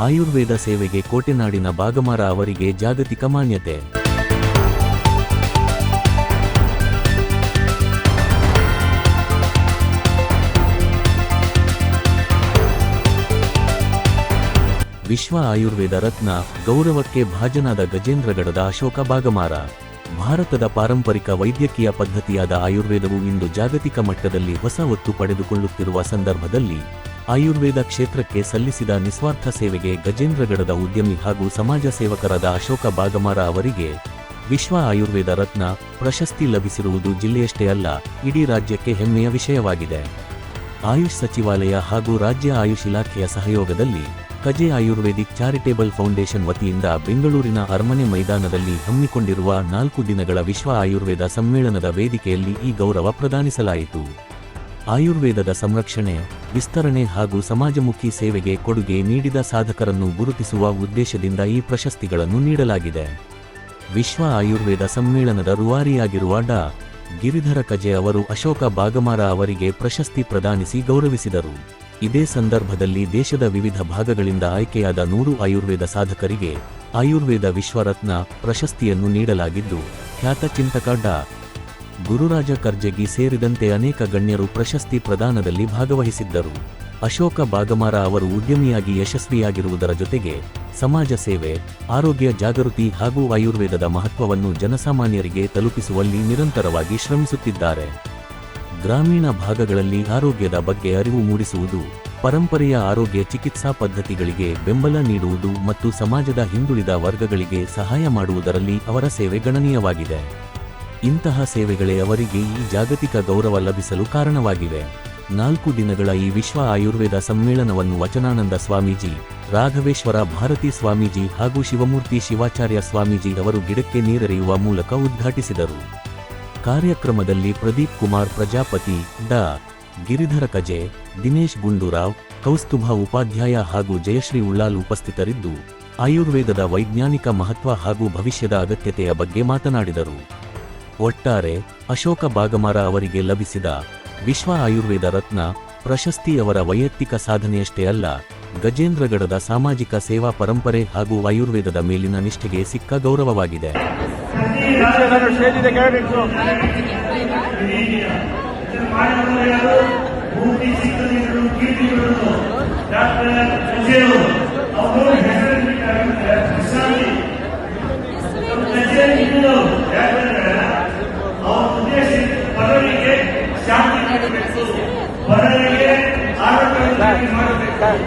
ಆಯುರ್ವೇದ ಸೇವೆಗೆ ಕೋಟೆನಾಡಿನ ಬಾಗಮಾರ ಅವರಿಗೆ ಜಾಗತಿಕ ಮಾನ್ಯತೆ. ವಿಶ್ವ ಆಯುರ್ವೇದ ರತ್ನ ಗೌರವಕ್ಕೆ ಭಾಜನಾದ ಗಜೇಂದ್ರಗಡದ ಅಶೋಕ ಬಾಗಮಾರ ಭಾರತದ ಪಾರಂಪರಿಕ ವೈದ್ಯಕೀಯ ಪದ್ಧತಿಯಾದ ಆಯುರ್ವೇದವು ಇಂದು ಜಾಗತಿಕ ಮಟ್ಟದಲ್ಲಿ ಹೊಸ ಒತ್ತು ಪಡೆದುಕೊಳ್ಳುತ್ತಿರುವ ಸಂದರ್ಭದಲ್ಲಿ ಆಯುರ್ವೇದ ಕ್ಷೇತ್ರಕ್ಕೆ ಸಲ್ಲಿಸಿದ ನಿಸ್ವಾರ್ಥ ಸೇವೆಗೆ ಗಜೇಂದ್ರಗಡದ ಉದ್ಯಮಿ ಹಾಗೂ ಸಮಾಜ ಸೇವಕರಾದ ಅಶೋಕ ಬಾಗಮಾರ ಅವರಿಗೆ ವಿಶ್ವ ಆಯುರ್ವೇದ ರತ್ನ ಪ್ರಶಸ್ತಿ ಲಭಿಸಿರುವುದು ಜಿಲ್ಲೆಯಷ್ಟೇ ಅಲ್ಲ, ಇಡೀ ರಾಜ್ಯಕ್ಕೆ ಹೆಮ್ಮೆಯ ವಿಷಯವಾಗಿದೆ. ಆಯುಷ್ ಸಚಿವಾಲಯ ಹಾಗೂ ರಾಜ್ಯ ಆಯುಷ್ ಇಲಾಖೆಯ ಸಹಯೋಗದಲ್ಲಿ ಕಜೆ ಆಯುರ್ವೇದಿಕ್ ಚಾರಿಟೇಬಲ್ ಫೌಂಡೇಶನ್ ವತಿಯಿಂದ ಬೆಂಗಳೂರಿನ ಅರಮನೆ ಮೈದಾನದಲ್ಲಿ ಹಮ್ಮಿಕೊಂಡಿರುವ ನಾಲ್ಕು ದಿನಗಳ ವಿಶ್ವ ಆಯುರ್ವೇದ ಸಮ್ಮೇಳನದ ವೇದಿಕೆಯಲ್ಲಿ ಈ ಗೌರವ ಪ್ರದಾನಿಸಲಾಯಿತು. ಆಯುರ್ವೇದದ ಸಂರಕ್ಷಣೆ, ವಿಸ್ತರಣೆ ಹಾಗೂ ಸಮಾಜಮುಖಿ ಸೇವೆಗೆ ಕೊಡುಗೆ ನೀಡಿದ ಸಾಧಕರನ್ನು ಗುರುತಿಸುವ ಉದ್ದೇಶದಿಂದ ಈ ಪ್ರಶಸ್ತಿಗಳನ್ನು ನೀಡಲಾಗಿದೆ. ವಿಶ್ವ ಆಯುರ್ವೇದ ಸಮ್ಮೇಳನದ ರುವಾರಿಯಾಗಿರುವ ಡಾ. ಗಿರಿಧರ ಕಜೆ ಅವರು ಅಶೋಕ ಬಾಗಮಾರ ಅವರಿಗೆ ಪ್ರಶಸ್ತಿ ಪ್ರದಾನಿಸಿ ಗೌರವಿಸಿದರು. ಇದೇ ಸಂದರ್ಭದಲ್ಲಿ ದೇಶದ ವಿವಿಧ ಭಾಗಗಳಿಂದ ಆಯ್ಕೆಯಾದ ನೂರು ಆಯುರ್ವೇದ ಸಾಧಕರಿಗೆ ಆಯುರ್ವೇದ ವಿಶ್ವರತ್ನ ಪ್ರಶಸ್ತಿಯನ್ನು ನೀಡಲಾಗಿದ್ದು, ಖ್ಯಾತ ಚಿಂತಕ ಡಾ. ಗುರುರಾಜ ಕರ್ಜಗಿ ಸೇರಿದಂತೆ ಅನೇಕ ಗಣ್ಯರು ಪ್ರಶಸ್ತಿ ಪ್ರದಾನದಲ್ಲಿ ಭಾಗವಹಿಸಿದ್ದರು. ಅಶೋಕ ಬಾಗಮಾರ ಅವರು ಉದ್ಯಮಿಯಾಗಿ ಯಶಸ್ವಿಯಾಗಿರುವುದರ ಜೊತೆಗೆ ಸಮಾಜ ಸೇವೆ, ಆರೋಗ್ಯ ಜಾಗೃತಿ ಹಾಗೂ ಆಯುರ್ವೇದದ ಮಹತ್ವವನ್ನು ಜನಸಾಮಾನ್ಯರಿಗೆ ತಲುಪಿಸುವಲ್ಲಿ ನಿರಂತರವಾಗಿ ಶ್ರಮಿಸುತ್ತಿದ್ದಾರೆ. ಗ್ರಾಮೀಣ ಭಾಗಗಳಲ್ಲಿ ಆರೋಗ್ಯದ ಬಗ್ಗೆ ಅರಿವು ಮೂಡಿಸುವುದು, ಪರಂಪರೆಯ ಆರೋಗ್ಯ ಚಿಕಿತ್ಸಾ ಪದ್ಧತಿಗಳಿಗೆ ಬೆಂಬಲ ನೀಡುವುದು ಮತ್ತು ಸಮಾಜದ ಹಿಂದುಳಿದ ವರ್ಗಗಳಿಗೆ ಸಹಾಯ ಮಾಡುವುದರಲ್ಲಿ ಅವರ ಸೇವೆ ಗಣನೀಯವಾಗಿದೆ. ಇಂತಹ ಸೇವೆಗಳೇ ಅವರಿಗೆ ಈ ಜಾಗತಿಕ ಗೌರವ ಲಭಿಸಲು ಕಾರಣವಾಗಿವೆ. ನಾಲ್ಕು ದಿನಗಳ ಈ ವಿಶ್ವ ಆಯುರ್ವೇದ ಸಮ್ಮೇಳನವನ್ನು ವಚನಾನಂದ ಸ್ವಾಮೀಜಿ, ರಾಘವೇಶ್ವರ ಭಾರತಿ ಸ್ವಾಮೀಜಿ ಹಾಗೂ ಶಿವಮೂರ್ತಿ ಶಿವಾಚಾರ್ಯ ಸ್ವಾಮೀಜಿ ಅವರು ಗಿಡಕ್ಕೆ ನೀರೆರೆಯುವ ಮೂಲಕ ಉದ್ಘಾಟಿಸಿದರು. ಕಾರ್ಯಕ್ರಮದಲ್ಲಿ ಪ್ರದೀಪ್ ಕುಮಾರ್ ಪ್ರಜಾಪತಿ, ಡಾ. ಗಿರಿಧರ ಕಜೆ, ದಿನೇಶ್ ಗುಂಡೂರಾವ್, ಕೌಸ್ತುಭ ಉಪಾಧ್ಯಾಯ ಹಾಗೂ ಜಯಶ್ರೀ ಉಳ್ಳಾಲ್ ಉಪಸ್ಥಿತರಿದ್ದು, ಆಯುರ್ವೇದದ ವೈಜ್ಞಾನಿಕ ಮಹತ್ವ ಹಾಗೂ ಭವಿಷ್ಯದ ಅಗತ್ಯತೆಯ ಬಗ್ಗೆ ಮಾತನಾಡಿದರು. ಒಟ್ಟಾರೆ ಅಶೋಕ ಬಾಗಮಾರ ಅವರಿಗೆ ಲಭಿಸಿದ ವಿಶ್ವ ಆಯುರ್ವೇದ ರತ್ನ ಪ್ರಶಸ್ತಿ ಅವರ ವೈಯಕ್ತಿಕ ಸಾಧನೆಯಷ್ಟೇ ಅಲ್ಲ, ಗಜೇಂದ್ರಗಡದ ಸಾಮಾಜಿಕ ಸೇವಾ ಪರಂಪರೆ ಹಾಗೂ ಆಯುರ್ವೇದದ ಮೇಲಿನ ನಿಷ್ಠೆಗೆ ಸಿಕ್ಕ ಗೌರವವಾಗಿದೆ. ಏನಾದ್ರು ಆರೋಗ್ಯ ಮಾಡಬೇಕು